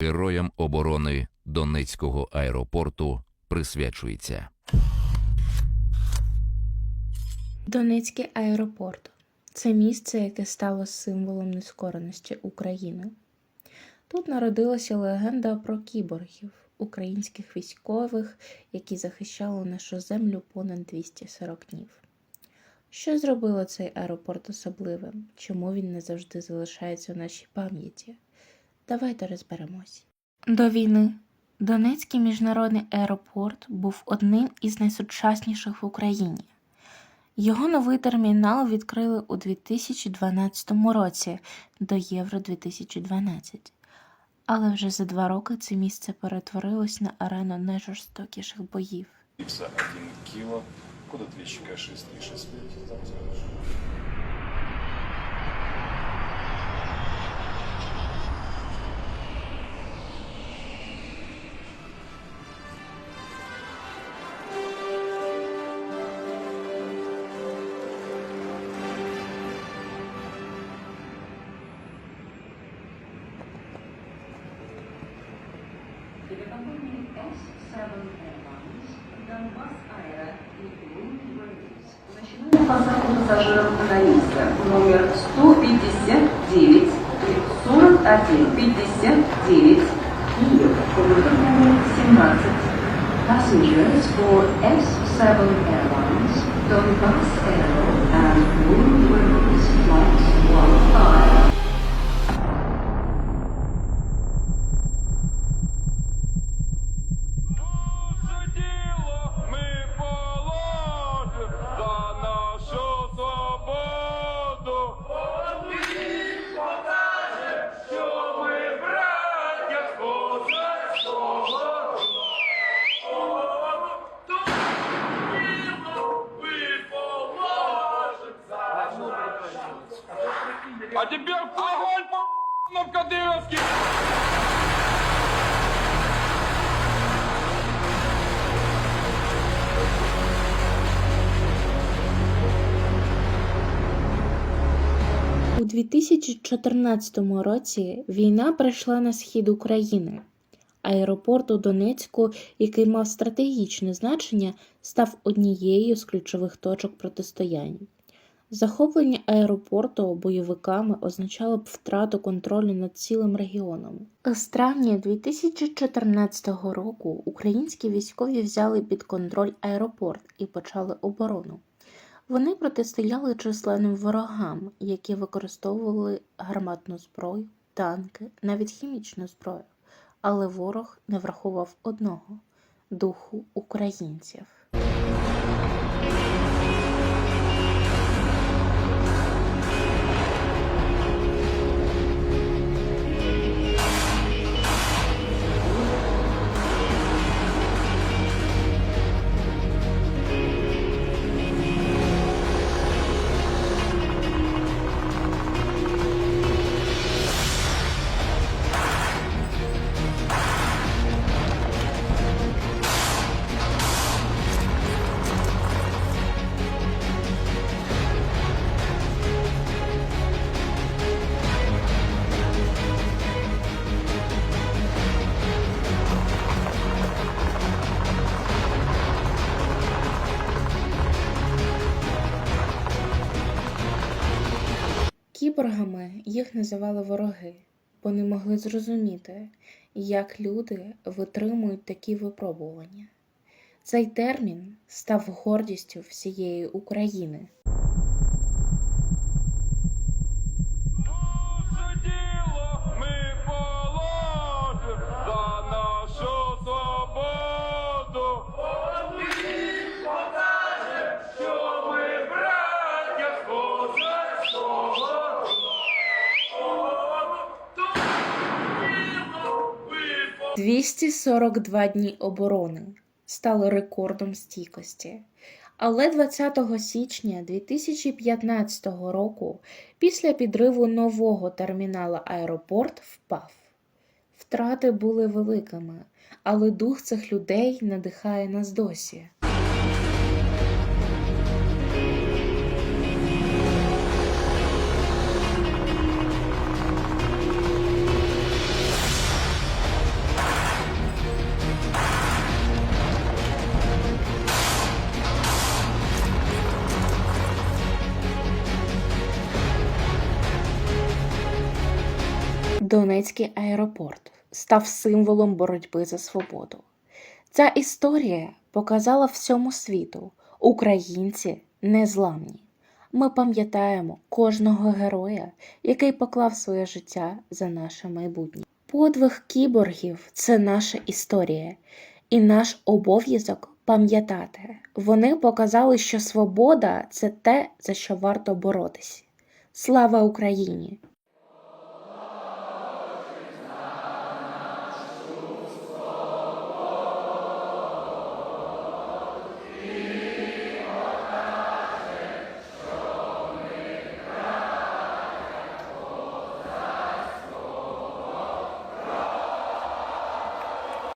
Героям оборони Донецького аеропорту присвячується. Донецький аеропорт це місце, яке стало символом нескореності України. Тут народилася легенда про кіборгів, українських військових, які захищали нашу землю понад 240 днів. Що зробило цей аеропорт особливим? Чому він не завжди залишається у нашій пам'яті? Давайте розберемось. До війни Донецький міжнародний аеропорт був одним із найсучасніших в Україні. Його новий термінал відкрили у 2012 році до Євро 2012. Але вже за два роки це місце перетворилось на арену найжорстокіших боїв. Икса 1 кило, код ответчика 6365. Телекомпания S7 Начинаем посадку пассажиров на рейса номер 159 41 59 и по направлению 17. Passengers for S7 Airlines, Donbass Aero and Wounded А тепер огонь по нам Кадировский! У 2014 році війна прийшла на схід України. Аеропорт у Донецьку, який мав стратегічне значення, став однією з ключових точок протистояння. Захоплення аеропорту бойовиками означало б втрату контролю над цілим регіоном. З травня 2014 року українські військові взяли під контроль аеропорт і почали оборону. Вони протистояли численним ворогам, які використовували гарматну зброю, танки, навіть хімічну зброю. Але ворог не врахував одного духу українців. Кіборгами їх називали вороги, бо не могли зрозуміти, як люди витримують такі випробування. Цей термін став гордістю всієї України. 242 дні оборони стали рекордом стійкості. Але 20 січня 2015 року, після підриву нового термінала аеропорт впав. Втрати були великими, але дух цих людей надихає нас досі. Донецький аеропорт став символом боротьби за свободу. Ця історія показала всьому світу, українці незламні. Ми пам'ятаємо кожного героя, який поклав своє життя за наше майбутнє. Подвиг кіборгів це наша історія, і наш обов'язок пам'ятати. Вони показали, що свобода це те, за що варто боротися. Слава Україні!